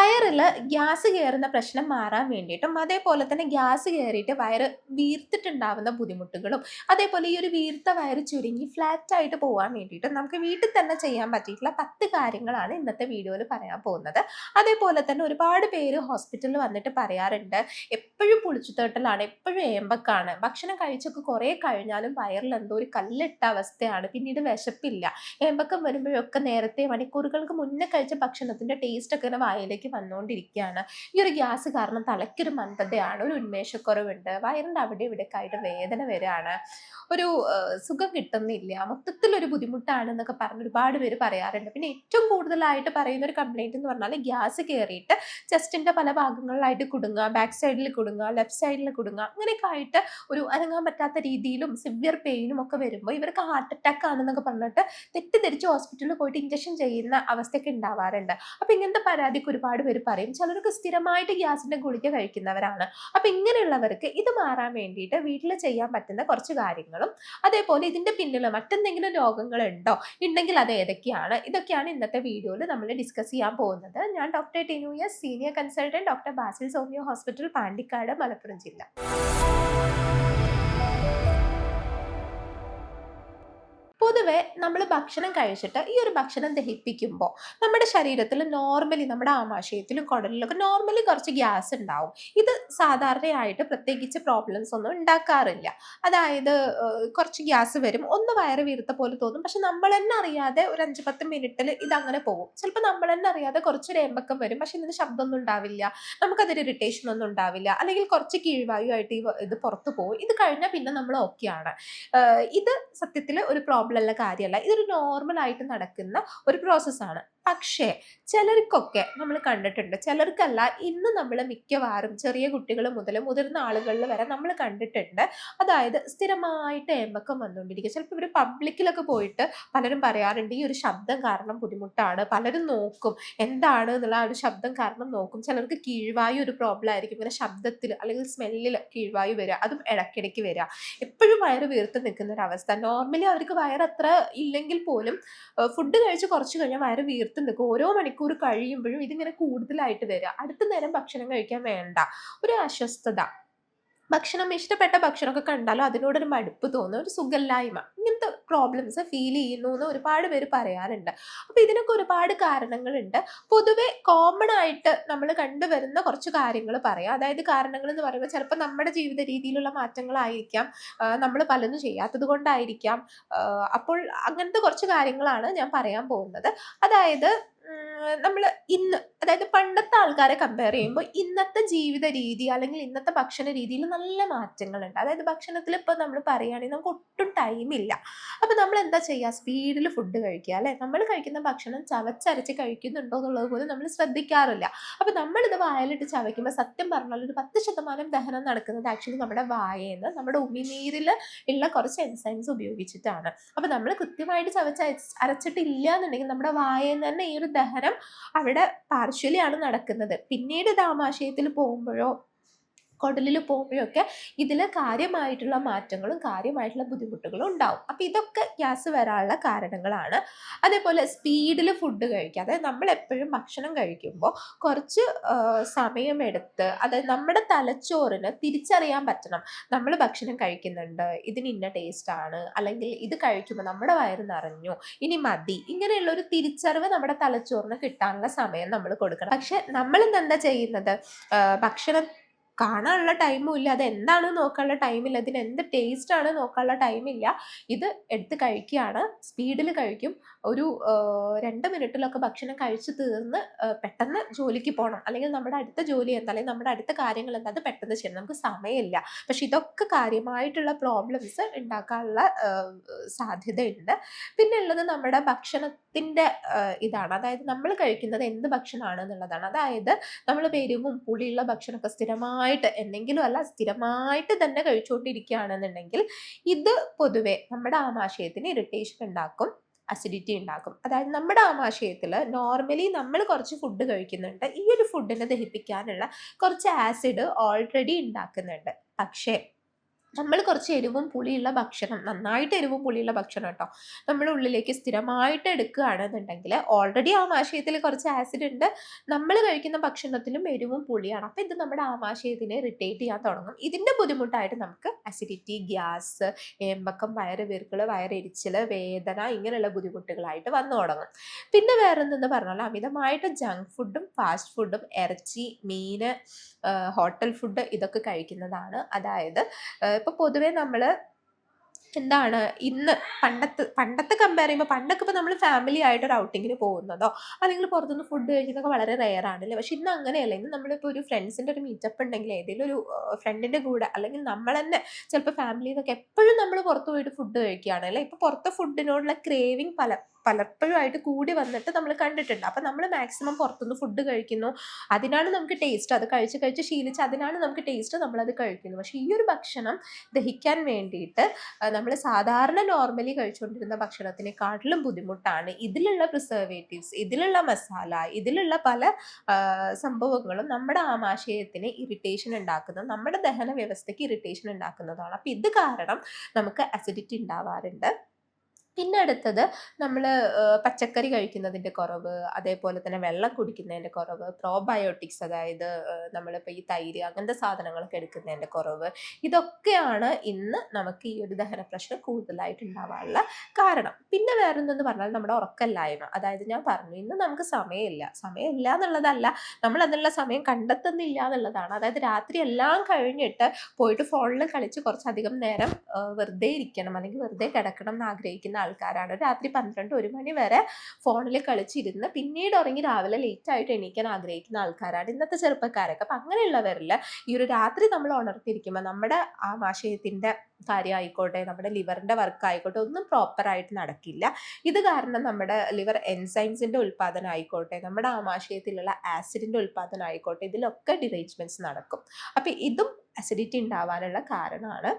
വയറിൽ ഗ്യാസ് കയറുന്ന പ്രശ്നം മാറാൻ വേണ്ടിയിട്ടും അതേപോലെ തന്നെ ഗ്യാസ് കയറിയിട്ട് വയറ് വീർത്തിട്ടുണ്ടാവുന്ന ബുദ്ധിമുട്ടുകളും അതേപോലെ ഈ ഒരു വീർത്ത വയറ് ചുരുങ്ങി ഫ്ലാറ്റ് ആയിട്ട് പോകാൻ വേണ്ടിയിട്ടും നമുക്ക് വീട്ടിൽ തന്നെ ചെയ്യാൻ പറ്റിയിട്ടുള്ള പത്ത് കാര്യങ്ങളാണ് ഇന്നത്തെ വീഡിയോയിൽ പറയാൻ പോകുന്നത്. അതേപോലെ തന്നെ ഒരുപാട് പേര് ഹോസ്പിറ്റലിൽ വന്നിട്ട് പറയാറുണ്ട് എപ്പോഴും പുളിച്ചു പുളിച്ചുതേട്ടലാണ് എപ്പോഴും ഏമ്പക്കാണ് ഭക്ഷണം കഴിച്ചൊക്കെ കുറേ കഴിഞ്ഞാലും വയറിൽ എന്തോ ഒരു കല്ലിട്ട അവസ്ഥയാണ് പിന്നീട് വിശപ്പില്ല ഏമ്പക്കം വരുമ്പോഴൊക്കെ നേരത്തെ മണിക്കൂറുകൾക്ക് മുന്നേ കഴിച്ച ഭക്ഷണത്തിന്റെ ടേസ്റ്റ് ഒക്കെ വായിലേക്ക് വന്നുകൊണ്ടിരിക്കുകയാണ് ഈ ഒരു ഗ്യാസ് കാരണം തലയ്ക്കൊരു മന്ദതയാണ് ഒരു ഉന്മേഷക്കുറവുണ്ട്. വയറിന്റെ അവിടെ ഇവിടെയൊക്കെ ആയിട്ട് വേദന വരികയാണ്. ഒരു സുഖം കിട്ടുന്നില്ല. മൊത്തത്തിലൊരു ബുദ്ധിമുട്ടാണ് എന്നൊക്കെ പറഞ്ഞ് ഒരുപാട് പേര് പറയാറുണ്ട്. പിന്നെ ഏറ്റവും കൂടുതലായിട്ട് പറയുന്ന ഒരു കംപ്ലൈന്റ് എന്ന് പറഞ്ഞാൽ ഗ്യാസ് കയറിയിട്ട് ചെസ്റ്റിന്റെ പല ഭാഗങ്ങളിലായിട്ട് കുടുങ്ങുക ബാക്ക് സൈഡിൽ കുടുങ്ങുക ലെഫ്റ്റ് സൈഡിൽ കുടുങ്ങുക അങ്ങനെയൊക്കെ ആയിട്ട് ഒരു അനങ്ങാൻ പറ്റാത്ത രീതിയിലും സിവിയർ പെയിനും ഒക്കെ വരുമ്പോൾ ഇവർക്ക് ഹാർട്ട് അറ്റാക്ക് ആണെന്നൊക്കെ പറഞ്ഞിട്ട് തെറ്റിദ്ധരിച്ച് ഹോസ്പിറ്റലിൽ പോയിട്ട് ഇഞ്ചക്ഷൻ ചെയ്യുന്ന അവസ്ഥയൊക്കെ ഉണ്ടാവാറുണ്ട്. അപ്പോൾ ഇങ്ങനത്തെ പരാതിക്ക് ഒരുപാട് പേര് പറയും ചിലർക്ക് സ്ഥിരമായിട്ട് ഗ്യാസിന്റെ ഗുളിക കഴിക്കുന്നവരാണ്. അപ്പൊ ഇങ്ങനെയുള്ളവർക്ക് ഇത് മാറാൻ വേണ്ടിയിട്ട് വീട്ടിൽ ചെയ്യാൻ പറ്റുന്ന കുറച്ച് കാര്യങ്ങളും അതേപോലെ ഇതിന്റെ പിന്നിൽ മറ്റെന്തെങ്കിലും രോഗങ്ങൾ ഉണ്ടോ ഉണ്ടെങ്കിൽ അത് ഏതൊക്കെയാണ് ഇതൊക്കെയാണ് ഇന്നത്തെ വീഡിയോയിൽ നമ്മൾ ഡിസ്കസ് ചെയ്യാൻ പോകുന്നത്. ഞാൻ doctor Tinu S senior consultant doctor Basil homeo hospital Pandikkad Malappuram ജില്ല. പൊതുവെ നമ്മൾ ഭക്ഷണം കഴിച്ചിട്ട് ഈ ഒരു ഭക്ഷണം ദഹിപ്പിക്കുമ്പോൾ നമ്മുടെ ശരീരത്തിൽ നോർമലി നമ്മുടെ ആമാശയത്തിലും കുടലിലൊക്കെ നോർമലി കുറച്ച് ഗ്യാസ് ഉണ്ടാവും. ഇത് സാധാരണയായിട്ട് പ്രത്യേകിച്ച് പ്രോബ്ലംസ് ഒന്നും ഉണ്ടാക്കാറില്ല. അതായത് കുറച്ച് ഗ്യാസ് വരും ഒന്ന് വയറ് വീർത്ത പോലെ തോന്നും. പക്ഷെ നമ്മൾ തന്നെ അറിയാതെ ഒരു അഞ്ച് പത്ത് മിനിറ്റിൽ ഇതങ്ങനെ പോകും. ചിലപ്പോൾ നമ്മൾ തന്നെ അറിയാതെ കുറച്ച് രേമ്പക്കം വരും. പക്ഷെ ഇതിന് ശബ്ദമൊന്നും ഉണ്ടാവില്ല. നമുക്കതൊരു ഇറിറ്റേഷൻ ഒന്നും ഉണ്ടാവില്ല. അല്ലെങ്കിൽ കുറച്ച് കീഴ്വായുമായിട്ട് ഇത് പുറത്തു പോകും. ഇത് കഴിഞ്ഞാൽ പിന്നെ നമ്മൾ ഓക്കെയാണ് ഇത് സത്യത്തിൽ ഒരു പ്രോബ്ലം ഉള്ള കാര്യമല്ല ഇതൊരു നോർമൽ ആയിട്ട് നടക്കുന്ന ഒരു പ്രോസസ്സാണ് പക്ഷേ ചിലർക്കൊക്കെ നമ്മൾ കണ്ടിട്ടുണ്ട്. ചിലർക്കല്ല ഇന്ന് നമ്മൾ മിക്കവാറും ചെറിയ കുട്ടികൾ മുതൽ മുതിർന്ന ആളുകളിൽ വരെ നമ്മൾ കണ്ടിട്ടുണ്ട്. അതായത് സ്ഥിരമായിട്ട് ഏമ്പക്കം വന്നുകൊണ്ടിരിക്കുക. ചിലപ്പോൾ ഇവർ പബ്ലിക്കിലൊക്കെ പോയിട്ട് പലരും പറയാറുണ്ട് ഈ ഒരു ശബ്ദം കാരണം ബുദ്ധിമുട്ടാണ്. പലരും നോക്കും. എന്താണ് എന്നുള്ള ആ ഒരു ശബ്ദം കാരണം നോക്കും. ചിലർക്ക് കീഴ്വായു ഒരു പ്രോബ്ലം ആയിരിക്കും. ഇങ്ങനെ ശബ്ദത്തിൽ അല്ലെങ്കിൽ സ്മെല്ലിൽ കീഴ്വായു വരിക. അതും ഇടയ്ക്കിടയ്ക്ക് വരിക. എപ്പോഴും വയറ് വീർത്ത് നിൽക്കുന്ന ഒരു അവസ്ഥ. നോർമലി അവർക്ക് വയറത്ര ഇല്ലെങ്കിൽ പോലും ഫുഡ് കഴിച്ച് കുറച്ച് കഴിഞ്ഞാൽ വയറ് വീർത്ത് നിൽക്കും ഓരോ മണിക്കൂർ കഴിയുമ്പോഴും ഇതിങ്ങനെ കൂടുതലായിട്ട് വരിക. അടുത്ത നേരം ഭക്ഷണം കഴിക്കാൻ വേണ്ട. ഒരു അസ്വസ്ഥത. ഭക്ഷണം ഇഷ്ടപ്പെട്ട ഭക്ഷണമൊക്കെ കണ്ടാലും അതിനോടൊരു മടുപ്പ് തോന്നും ഒരു സുഖമില്ലായ്മ. ഇങ്ങനത്തെ പ്രോബ്ലംസ് ഫീൽ ചെയ്യുന്നു എന്ന് ഒരുപാട് പേര് പറയാറുണ്ട്. അപ്പോൾ ഇതിനൊക്കെ ഒരുപാട് കാരണങ്ങളുണ്ട്. പൊതുവെ കോമൺ ആയിട്ട് നമ്മൾ കണ്ടുവരുന്ന കുറച്ച് കാര്യങ്ങൾ പറയാം. അതായത് കാരണങ്ങൾ എന്ന് പറയുമ്പോൾ ചിലപ്പോൾ നമ്മുടെ ജീവിത രീതിയിലുള്ള മാറ്റങ്ങളായിരിക്കാം. നമ്മൾ പലതും ചെയ്യാത്തത് കൊണ്ടായിരിക്കാം. അപ്പോൾ അങ്ങനത്തെ കുറച്ച് കാര്യങ്ങളാണ് ഞാൻ പറയാൻ പോകുന്നത്. അതായത് നമ്മൾ ഇന്ന് അതായത് പണ്ടത്തെ ആൾക്കാരെ കമ്പയർ ചെയ്യുമ്പോൾ ഇന്നത്തെ ജീവിത രീതി അല്ലെങ്കിൽ ഇന്നത്തെ ഭക്ഷണ രീതിയിൽ നല്ല മാറ്റങ്ങളുണ്ട്. അതായത് ഭക്ഷണത്തിൽ ഇപ്പോൾ നമ്മൾ പറയുകയാണെങ്കിൽ നമുക്ക് ഒട്ടും ടൈമില്ല അപ്പോൾ നമ്മൾ എന്താ ചെയ്യുക? സ്പീഡിൽ ഫുഡ് കഴിക്കുക അല്ലേ? നമ്മൾ കഴിക്കുന്ന ഭക്ഷണം ചവച്ചരച്ച് കഴിക്കുന്നുണ്ടോ എന്നുള്ളത് പോലും നമ്മൾ ശ്രദ്ധിക്കാറില്ല. അപ്പോൾ നമ്മളിത് വായലിട്ട് ചവയ്ക്കുമ്പോൾ സത്യം പറഞ്ഞാൽ ഒരു പത്ത് ശതമാനം ദഹനം നടക്കുന്നത് ആക്ച്വലി നമ്മുടെ വായയിൽ നമ്മുടെ ഉമിനീരിൽ ഉള്ള കുറച്ച് എൻസൈംസ് ഉപയോഗിച്ചിട്ടാണ്. അപ്പോൾ നമ്മൾ കൃത്യമായിട്ട് ചവച്ച് അരച്ച് അരച്ചിട്ടില്ല എന്നുണ്ടെങ്കിൽ നമ്മുടെ വായയിൽ തന്നെ ഈ ഒരു ദഹനം അവിടെ പാർശ്വലിയാണ് നടക്കുന്നത്. പിന്നീട് ദാമാശയത്തിൽ പോകുമ്പോഴോ കുടലിൽ പോകുമ്പോഴൊക്കെ ഇതിൽ കാര്യമായിട്ടുള്ള മാറ്റങ്ങളും കാര്യമായിട്ടുള്ള ബുദ്ധിമുട്ടുകളും ഉണ്ടാവും. അപ്പോൾ ഇതൊക്കെ ഗ്യാസ് വരാനുള്ള കാരണങ്ങളാണ്. അതേപോലെ സ്പീഡിൽ ഫുഡ് കഴിക്കുക. അതായത് നമ്മൾ എപ്പോഴും ഭക്ഷണം കഴിക്കുമ്പോൾ കുറച്ച് സമയമെടുത്ത് അതായത് നമ്മുടെ തലച്ചോറിന് തിരിച്ചറിയാൻ പറ്റണം. നമ്മൾ ഭക്ഷണം കഴിക്കുന്നുണ്ട് ഇതിന് ഇന്ന ടേസ്റ്റ് ആണ് അല്ലെങ്കിൽ ഇത് കഴിക്കുമ്പോൾ നമ്മുടെ വയറ് നിറഞ്ഞു ഇനി മതി. ഇങ്ങനെയുള്ള ഒരു തിരിച്ചറിവ് നമ്മുടെ തലച്ചോറിന് കിട്ടാനുള്ള സമയം നമ്മൾ കൊടുക്കണം. പക്ഷെ നമ്മൾ എന്താ ചെയ്യുന്നത്? ഭക്ഷണം കാണാനുള്ള ടൈമും ഇല്ല. അത് എന്താണ് നോക്കാനുള്ള ടൈമില്ല. ഇതിന് എന്ത് ടേസ്റ്റ് ആണ് നോക്കാനുള്ള ടൈമില്ല. ഇത് എടുത്ത് കഴിക്കുകയാണ്. സ്പീഡിൽ കഴിക്കും. ഒരു രണ്ട് മിനിറ്റിലൊക്കെ ഭക്ഷണം കഴിച്ചു തീർന്ന് പെട്ടെന്ന് ജോലിക്ക് പോകണം അല്ലെങ്കിൽ നമ്മുടെ അടുത്ത ജോലി എന്താ? അല്ലെങ്കിൽ നമ്മുടെ അടുത്ത കാര്യങ്ങൾ എന്താ? അത് പെട്ടെന്ന് ചെയ്യണം. നമുക്ക് സമയമില്ല. പക്ഷെ ഇതൊക്കെ കാര്യമായിട്ടുള്ള പ്രോബ്ലംസ് ഉണ്ടാക്കാനുള്ള സാധ്യതയുണ്ട്. പിന്നെ ഉള്ളത് നമ്മുടെ ഭക്ഷണത്തിന്റെ ഇതാണ്. അതായത് നമ്മൾ കഴിക്കുന്നത് എന്ത് ഭക്ഷണമാണ് എന്നുള്ളതാണ്. അതായത് നമ്മൾ പെരുവും പുളിയുള്ള ഭക്ഷണമൊക്കെ സ്ഥിരമായിട്ട് എന്തെങ്കിലും അല്ല സ്ഥിരമായിട്ട് തന്നെ കഴിച്ചുകൊണ്ടിരിക്കുകയാണെന്നുണ്ടെങ്കിൽ ഇത് പൊതുവെ നമ്മുടെ ആമാശയത്തിന് ഇറിറ്റേഷൻ ഉണ്ടാക്കും. അസിഡിറ്റി ഉണ്ടാക്കും അതായത് നമ്മുടെ ആമാശയത്തിൽ നോർമലി നമ്മൾ കുറച്ച് ഫുഡ് കഴിക്കുന്നുണ്ട്. ഈ ഒരു ഫുഡിനെ ദഹിപ്പിക്കാനുള്ള കുറച്ച് ആസിഡ് ഓൾറെഡി ഉണ്ടാക്കുന്നുണ്ട് പക്ഷേ നമ്മൾ കുറച്ച് എരിവും പുളിയുള്ള ഭക്ഷണം നന്നായിട്ട് എരിവും പുളിയുള്ള ഭക്ഷണം കേട്ടോ നമ്മൾ ഉള്ളിലേക്ക് സ്ഥിരമായിട്ട് എടുക്കുകയാണെന്നുണ്ടെങ്കിൽ ഓൾറെഡി ആമാശയത്തിൽ കുറച്ച് ആസിഡ് ഉണ്ട്. നമ്മൾ കഴിക്കുന്ന ഭക്ഷണത്തിലും എരിവും പുളിയാണ്. അപ്പം ഇത് നമ്മുടെ ആമാശയത്തിനെ ഇറിറ്റേറ്റ് ചെയ്യാൻ തുടങ്ങും. ഇതിന്റെ ബുദ്ധിമുട്ടായിട്ട് നമുക്ക് അസിഡിറ്റി ഗ്യാസ് ഏമ്പക്കം വയറ് വീർക്കൾ വയറെരിച്ചിൽ വേദന ഇങ്ങനെയുള്ള ബുദ്ധിമുട്ടുകളായിട്ട് വന്നു തുടങ്ങും. പിന്നെ വേറെ എന്തെന്ന് പറഞ്ഞാൽ അമിതമായിട്ട് ജങ്ക് ഫുഡും ഫാസ്റ്റ് ഫുഡും ഇറച്ചി മീൻ ഹോട്ടൽ ഫുഡ് ഇതൊക്കെ കഴിക്കുന്നതാണ്. അതായത് ഇപ്പൊ പൊതുവേ നമ്മൾ എന്താണ് ഇന്ന് പണ്ടത്തെ പണ്ടത്തെ കമ്പയർ ചെയ്യുമ്പോൾ പണ്ടൊക്കെ ഇപ്പോൾ നമ്മൾ ഫാമിലി ആയിട്ട് ഒരു ഔട്ടിങ്ങിന് പോകുന്നതോ അല്ലെങ്കിൽ പുറത്തുനിന്ന് ഫുഡ് കഴിക്കുന്നതൊക്കെ വളരെ റെയർ ആണല്ലേ? പക്ഷെ ഇന്ന് അങ്ങനെയല്ല. ഇന്ന് നമ്മളിപ്പോൾ ഒരു ഫ്രണ്ട്സിന്റെ ഒരു മീറ്റപ്പ് ഉണ്ടെങ്കിൽ ഏതെങ്കിലും ഒരു ഫ്രണ്ടിന്റെ കൂടെ അല്ലെങ്കിൽ നമ്മൾ തന്നെ ചിലപ്പോൾ ഫാമിലിയിൽ നിന്നൊക്കെ എപ്പോഴും നമ്മൾ പുറത്ത് പോയിട്ട് ഫുഡ് കഴിക്കുകയാണ് അല്ലേ ഇപ്പോൾ പുറത്തെ ഫുഡിനോടുള്ള ക്രേവിങ് പല പലപ്പോഴും ആയിട്ട് കൂടി വന്നിട്ട് നമ്മൾ കണ്ടിട്ടുണ്ട്. അപ്പം നമ്മൾ മാക്സിമം പുറത്തുനിന്ന് ഫുഡ് കഴിക്കുന്നു. അതിനാണ് നമുക്ക് ടേസ്റ്റ് അത് കഴിച്ച് കഴിച്ച് ശീലിച്ച് അതിനാണ് നമുക്ക് ടേസ്റ്റ് നമ്മളത് കഴിക്കുന്നു. പക്ഷേ ഈ ഒരു ഭക്ഷണം ദഹിക്കാൻ വേണ്ടിയിട്ട് നമ്മൾ സാധാരണ നോർമലി കഴിച്ചുകൊണ്ടിരുന്ന ഭക്ഷണത്തിനെക്കാട്ടിലും ബുദ്ധിമുട്ടാണ് ഇതിലുള്ള പ്രിസർവേറ്റീവ്സ് ഇതിലുള്ള മസാല ഇതിലുള്ള പല സംഭവങ്ങളും നമ്മുടെ ആമാശയത്തിന് ഇറിറ്റേഷൻ ഉണ്ടാക്കുന്നു നമ്മുടെ ദഹന വ്യവസ്ഥയ്ക്ക് ഇറിറ്റേഷൻ ഉണ്ടാക്കുന്നതാണ്. അപ്പം ഇത് കാരണം നമുക്ക് അസിഡിറ്റി ഉണ്ടാവാറുണ്ട്. പിന്നെ അടുത്തത് നമ്മൾ പച്ചക്കറി കഴിക്കുന്നതിന്റെ കുറവ് അതേപോലെ തന്നെ വെള്ളം കുടിക്കുന്നതിന്റെ കുറവ് പ്രോബയോട്ടിക്സ് അതായത് നമ്മളിപ്പോൾ ഈ തൈര് അങ്ങനത്തെ സാധനങ്ങളൊക്കെ എടുക്കുന്നതിന്റെ കുറവ് ഇതൊക്കെയാണ് ഇന്ന് നമുക്ക് ഈ ഒരു ദഹന പ്രശ്നം കൂടുതലായിട്ട് ഉണ്ടാവാനുള്ള കാരണം. പിന്നെ വേറൊന്നെന്ന് പറഞ്ഞാൽ നമ്മുടെ ഉറക്കല്ലായ്മ അതായത് ഞാൻ പറഞ്ഞു ഇന്ന് നമുക്ക് സമയമില്ല. സമയമില്ല എന്നുള്ളതല്ല. നമ്മൾ അതിനുള്ള സമയം കണ്ടെത്തുന്നില്ല എന്നുള്ളതാണ്. അതായത് രാത്രി എല്ലാം കഴിഞ്ഞിട്ട് പോയിട്ട് ഫോണിൽ കളിച്ച് കുറച്ചധികം നേരം വെറുതെ ഇരിക്കണം അല്ലെങ്കിൽ വെറുതെ കിടക്കണം എന്ന് ആഗ്രഹിക്കുന്ന ആൾക്കാരാണ്. രാത്രി പന്ത്രണ്ട് ഒരു മണി വരെ ഫോണിൽ കളിച്ചിരുന്ന് പിന്നീട് ഉറങ്ങി രാവിലെ ലേറ്റ് ആയിട്ട് എണീക്കാൻ ആഗ്രഹിക്കുന്ന ആൾക്കാരാണ് ഇന്നത്തെ ചെറുപ്പക്കാരൊക്കെ. അപ്പം അങ്ങനെയുള്ളവരിൽ ഈ ഒരു രാത്രി നമ്മൾ ഉണർത്തിരിക്കുമ്പോൾ നമ്മുടെ ആമാശയത്തിന്റെ കാര്യമായിക്കോട്ടെ നമ്മുടെ ലിവറിന്റെ വർക്ക് ആയിക്കോട്ടെ ഒന്നും പ്രോപ്പറായിട്ട് നടക്കില്ല. ഇത് കാരണം നമ്മുടെ ലിവർ എൻസൈംസിന്റെ ഉൽപ്പാദനം ആയിക്കോട്ടെ നമ്മുടെ ആമാശയത്തിലുള്ള ആസിഡിന്റെ ഉൽപ്പാദനം ആയിക്കോട്ടെ ഇതിലൊക്കെ ഡിറേഞ്ച്മെന്റ്സ് നടക്കും. അപ്പം ഇതും അസിഡിറ്റി ഉണ്ടാവാനുള്ള കാരണമാണ്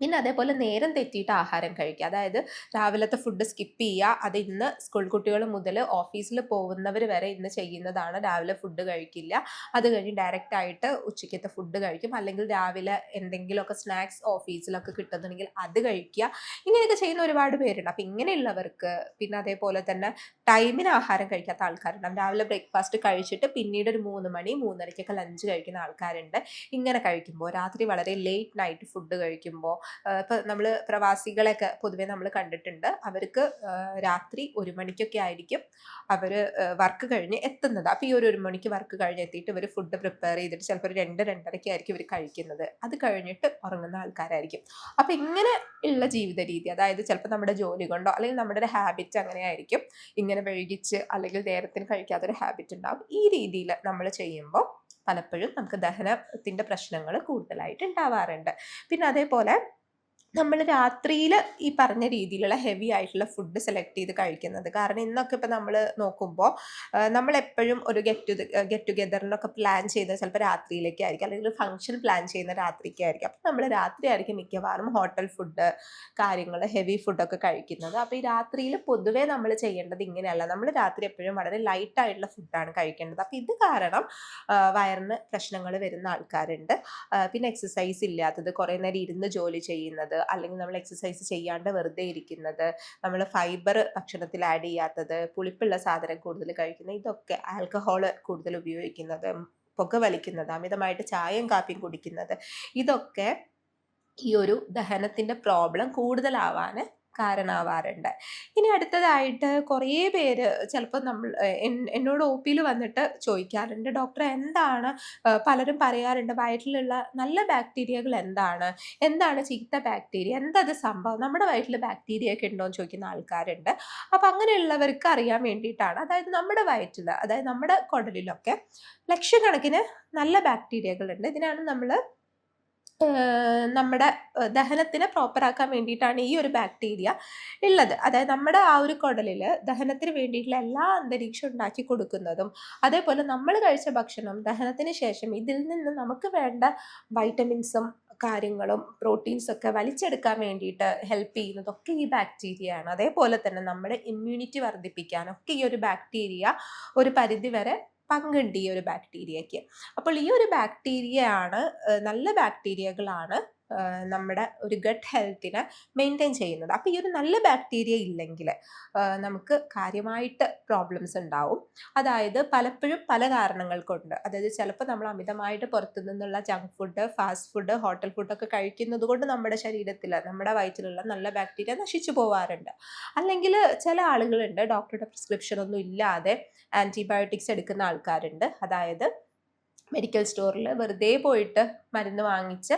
പിന്നെ അതേപോലെ നേരം തെറ്റിയിട്ട് ആഹാരം കഴിക്കുക. അതായത് രാവിലത്തെ ഫുഡ് സ്കിപ്പ് ചെയ്യുക. അത് ഇന്ന് സ്കൂൾ കുട്ടികൾ മുതൽ ഓഫീസിൽ പോകുന്നവർ വരെ ഇന്ന് ചെയ്യുന്നതാണ്. രാവിലെ ഫുഡ് കഴിക്കില്ല. അത് കഴിഞ്ഞ് ഡയറക്റ്റ് ആയിട്ട് ഉച്ചയ്ക്കത്തെ ഫുഡ് കഴിക്കും. അല്ലെങ്കിൽ രാവിലെ എന്തെങ്കിലുമൊക്കെ സ്നാക്സ് ഓഫീസിലൊക്കെ കിട്ടുന്നുണ്ടെങ്കിൽ അത് കഴിക്കുക. ഇങ്ങനെയൊക്കെ ചെയ്യുന്ന ഒരുപാട് പേരുണ്ട്. അപ്പം ഇങ്ങനെയുള്ളവർക്ക് പിന്നെ അതേപോലെ തന്നെ ടൈമിന് ആഹാരം കഴിക്കാത്ത ആൾക്കാരുണ്ട്. രാവിലെ ബ്രേക്ക്ഫാസ്റ്റ് കഴിച്ചിട്ട് പിന്നീട് ഒരു മൂന്ന് മണി മൂന്നരയ്ക്കൊക്കെ ലഞ്ച് കഴിക്കുന്ന ആൾക്കാരുണ്ട്. ഇങ്ങനെ കഴിക്കുമ്പോൾ രാത്രി വളരെ ലേറ്റ് നൈറ്റ് ഫുഡ് കഴിക്കുമ്പോൾ ഇപ്പോൾ നമ്മൾ പ്രവാസികളെയൊക്കെ പൊതുവെ നമ്മൾ കണ്ടിട്ടുണ്ട്. അവർക്ക് രാത്രി ഒരു മണിക്കൊക്കെ ആയിരിക്കും അവർ വർക്ക് കഴിഞ്ഞ് എത്തുന്നത്. അപ്പോൾ ഈ ഒരു ഒരു മണിക്ക് വർക്ക് കഴിഞ്ഞ് എത്തിയിട്ട് ഇവർ ഫുഡ് പ്രിപ്പയർ ചെയ്തിട്ട് ചിലപ്പോൾ ഒരു രണ്ട് രണ്ടരയ്ക്ക് ആയിരിക്കും ഇവർ കഴിക്കുന്നത്. അത് കഴിഞ്ഞിട്ട് ഉറങ്ങുന്ന ആൾക്കാരായിരിക്കും. അപ്പോൾ ഇങ്ങനെ ഉള്ള ജീവിത രീതി അതായത് ചിലപ്പോൾ നമ്മുടെ ജോലി കൊണ്ടോ അല്ലെങ്കിൽ നമ്മുടെ ഒരു ഹാബിറ്റ് അങ്ങനെ ആയിരിക്കും ഇങ്ങനെ വൈകിച്ച് അല്ലെങ്കിൽ നേരത്തിന് കഴിക്കാത്തൊരു ഹാബിറ്റ് ഉണ്ടാവും. ഈ രീതിയിൽ നമ്മൾ ചെയ്യുമ്പോൾ പലപ്പോഴും നമുക്ക് ദഹനത്തിന്റെ പ്രശ്നങ്ങൾ കൂടുതലായിട്ട് ഉണ്ടാവാറുണ്ട്. പിന്നെ അതേപോലെ നമ്മൾ രാത്രിയിൽ ഈ പറഞ്ഞ രീതിയിലുള്ള ഹെവി ആയിട്ടുള്ള ഫുഡ് സെലക്ട് ചെയ്ത് കഴിക്കുന്നത്. കാരണം ഇന്നൊക്കെ ഇപ്പം നമ്മൾ നോക്കുമ്പോൾ നമ്മൾ എപ്പോഴും ഒരു ഗെറ്റ് ഗെറ്റ് ടുഗെദറിനൊക്കെ പ്ലാൻ ചെയ്ത് ചിലപ്പോൾ രാത്രിയിലേക്കായിരിക്കും. അല്ലെങ്കിൽ ഒരു ഫംഗ്ഷൻ പ്ലാൻ ചെയ്യുന്ന രാത്രിക്കായിരിക്കും. അപ്പം നമ്മൾ രാത്രി ആയിരിക്കും മിക്കവാറും ഹോട്ടൽ ഫുഡ് കാര്യങ്ങൾ ഹെവി ഫുഡൊക്കെ കഴിക്കുന്നത്. അപ്പോൾ ഈ രാത്രിയിൽ പൊതുവേ നമ്മൾ ചെയ്യേണ്ടത് ഇങ്ങനെയല്ല. നമ്മൾ രാത്രി എപ്പോഴും വളരെ ലൈറ്റ് ആയിട്ടുള്ള ഫുഡാണ് കഴിക്കേണ്ടത്. അപ്പോൾ ഇത് കാരണം വയറിന് പ്രശ്നങ്ങൾ വരുന്ന ആൾക്കാരുണ്ട്. പിന്നെ എക്സസൈസ് ഇല്ലാത്തത് കുറേ നേരം ഇരുന്ന് ജോലി ചെയ്യുന്നത് അല്ലെങ്കിൽ നമ്മൾ എക്സസൈസ് ചെയ്യാണ്ട് വെറുതെ ഇരിക്കുന്നത് നമ്മൾ ഫൈബർ ഭക്ഷണത്തിൽ ആഡ് ചെയ്യാത്തത് പുളിപ്പുള്ള സാധനം കൂടുതൽ കഴിക്കുന്നത് ഇതൊക്കെ ആൽക്കഹോൾ കൂടുതൽ ഉപയോഗിക്കുന്നത് പുക വലിക്കുന്നത് അമിതമായിട്ട് ചായയും കാപ്പിയും കുടിക്കുന്നത് ഇതൊക്കെ ഈ ഒരു ദഹനത്തിന്റെ പ്രോബ്ലം കൂടുതലാവാൻ കാരണമാവാറുണ്ട്. ഇനി അടുത്തതായിട്ട് കുറേ പേര് ചിലപ്പോൾ നമ്മൾ എന്നോട് ഒ പിയിൽ വന്നിട്ട് ചോദിക്കാറുണ്ട് ഡോക്ടർ എന്താണ് പലരും പറയാറുണ്ട് വയറ്റിലുള്ള നല്ല ബാക്ടീരിയകൾ എന്താണ്? എന്താണ് ചീത്ത ബാക്ടീരിയ? എന്തത് സംഭവം? നമ്മുടെ വയറ്റിൽ ബാക്ടീരിയ ഒക്കെ ഉണ്ടോ? എന്ന് ചോദിക്കുന്ന ആൾക്കാരുണ്ട്. അപ്പം അങ്ങനെയുള്ളവർക്ക് അറിയാൻ വേണ്ടിയിട്ടാണ്. അതായത് നമ്മുടെ വയറ്റിൽ അതായത് നമ്മുടെ കുടലിലൊക്കെ ലക്ഷക്കണക്കിന് നല്ല ബാക്ടീരിയകളുണ്ട് ഇതിനാണ് നമ്മൾ നമ്മുടെ ദഹനത്തിനെ പ്രോപ്പറാക്കാൻ വേണ്ടിയിട്ടാണ് ഈ ഒരു ബാക്ടീരിയ ഉള്ളത്. അതായത് നമ്മുടെ ആ ഒരു കുടലിൽ ദഹനത്തിന് വേണ്ടിയിട്ടുള്ള എല്ലാ അന്തരീക്ഷം ഉണ്ടാക്കി കൊടുക്കുന്നതും അതേപോലെ നമ്മൾ കഴിച്ച ഭക്ഷണം ദഹനത്തിന് ശേഷം ഇതിൽ നിന്ന് നമുക്ക് വേണ്ട വൈറ്റമിൻസും കാര്യങ്ങളും പ്രോട്ടീൻസ് ഒക്കെ വലിച്ചെടുക്കാൻ വേണ്ടിയിട്ട് ഹെൽപ്പ് ചെയ്യുന്നതൊക്കെ ഈ ബാക്ടീരിയയാണ് അതേപോലെ തന്നെ നമ്മുടെ ഇമ്മ്യൂണിറ്റി വർദ്ധിപ്പിക്കാനൊക്കെ ഈ ഒരു ബാക്ടീരിയ ഒരു പരിധി വരെ പങ്കുണ്ട് ഈ ഒരു ബാക്ടീരിയയ്ക്ക് അപ്പോൾ ഈ ഒരു ബാക്ടീരിയ ആണ് നല്ല ബാക്ടീരിയകളാണ് നമ്മുടെ ഒരു ഗട്ട് ഹെൽത്തിനെ മെയിന്റെയിൻ ചെയ്യുന്നത്. അപ്പോൾ ഈ ഒരു നല്ല ബാക്ടീരിയ ഇല്ലെങ്കിൽ നമുക്ക് കാര്യമായിട്ട് പ്രോബ്ലംസ് ഉണ്ടാവും. അതായത് പലപ്പോഴും പല കാരണങ്ങൾ കൊണ്ട് അതായത് ചിലപ്പോൾ നമ്മൾ അമിതമായിട്ട് പുറത്തു നിന്നുള്ള junk food, fast food, hotel ഫുഡൊക്കെ കഴിക്കുന്നത് കൊണ്ട് നമ്മുടെ ശരീരത്തിൽ നമ്മുടെ വയറ്റിലുള്ള നല്ല ബാക്ടീരിയ നശിച്ചു പോവാറുണ്ട്. അല്ലെങ്കിൽ ചില ആളുകളുണ്ട് ഡോക്ടറുടെ പ്രിസ്ക്രിപ്ഷൻ ഒന്നും ഇല്ലാതെ ആന്റിബയോട്ടിക്സ് എടുക്കുന്ന ആൾക്കാരുണ്ട്. അതായത് മെഡിക്കൽ സ്റ്റോറിൽ വെറുതെ പോയിട്ട് മരുന്ന് വാങ്ങിച്ച്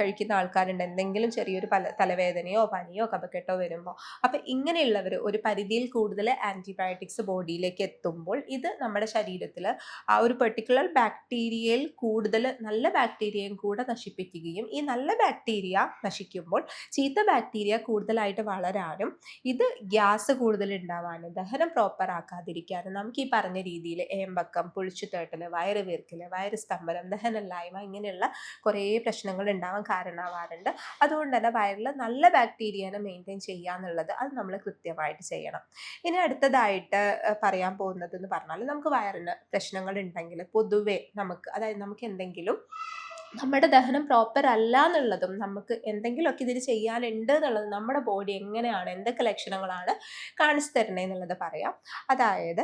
കഴിക്കുന്ന ആൾക്കാരുണ്ട്. എന്തെങ്കിലും ചെറിയൊരു പല തലവേദനയോ പനിയോ കപക്കെട്ടോ വരുമ്പോൾ. അപ്പം ഇങ്ങനെയുള്ളവർ ഒരു പരിധിയിൽ കൂടുതൽ ആന്റിബയോട്ടിക്സ് ബോഡിയിലേക്ക് എത്തുമ്പോൾ ഇത് നമ്മുടെ ശരീരത്തിൽ ആ ഒരു പെർട്ടിക്കുലർ ബാക്ടീരിയയിൽ കൂടുതൽ നല്ല ബാക്ടീരിയയും കൂടെ നശിപ്പിക്കുകയും ഈ നല്ല ബാക്ടീരിയ നശിക്കുമ്പോൾ ചീത്ത ബാക്ടീരിയ കൂടുതലായിട്ട് വളരാനും ഇത് ഗ്യാസ് കൂടുതൽ ഉണ്ടാവാനും ദഹനം പ്രോപ്പർ ആക്കാതിരിക്കാനും നമുക്ക് ഈ പറഞ്ഞ രീതിയിൽ ഏമ്പക്കം, പൊളിച്ചുതേട്ടൽ, വയറ് വീർക്കൽ, വയറ് സ്തംഭനം, ദഹനല്ലായ്മ ഇങ്ങനെയുള്ള കുറേ പ്രശ്നങ്ങൾ ഉണ്ടാവാൻ കാരണമാവാറുണ്ട്. അതുകൊണ്ട് തന്നെ വയറിൽ നല്ല ബാക്ടീരിയനെ മെയിന്റെയിൻ ചെയ്യുക എന്നുള്ളത് അത് നമ്മൾ കൃത്യമായിട്ട് ചെയ്യണം. ഇനി അടുത്തതായിട്ട് പറയാൻ പോകുന്നത് എന്ന് പറഞ്ഞാൽ നമുക്ക് വയറിന് പ്രശ്നങ്ങൾ ഉണ്ടെങ്കിൽ പൊതുവേ നമുക്ക് അതായത് നമുക്ക് എന്തെങ്കിലും നമ്മുടെ ദഹനം പ്രോപ്പർ അല്ല എന്നുള്ളതും നമുക്ക് എന്തെങ്കിലുമൊക്കെ ഇതിൽ ചെയ്യാനുണ്ട് എന്നുള്ളത് നമ്മുടെ ബോഡി എങ്ങനെയാണ് എന്തൊക്കെ ലക്ഷണങ്ങളാണ് കാണിച്ചു തരണേ എന്നുള്ളത് പറയാം. അതായത്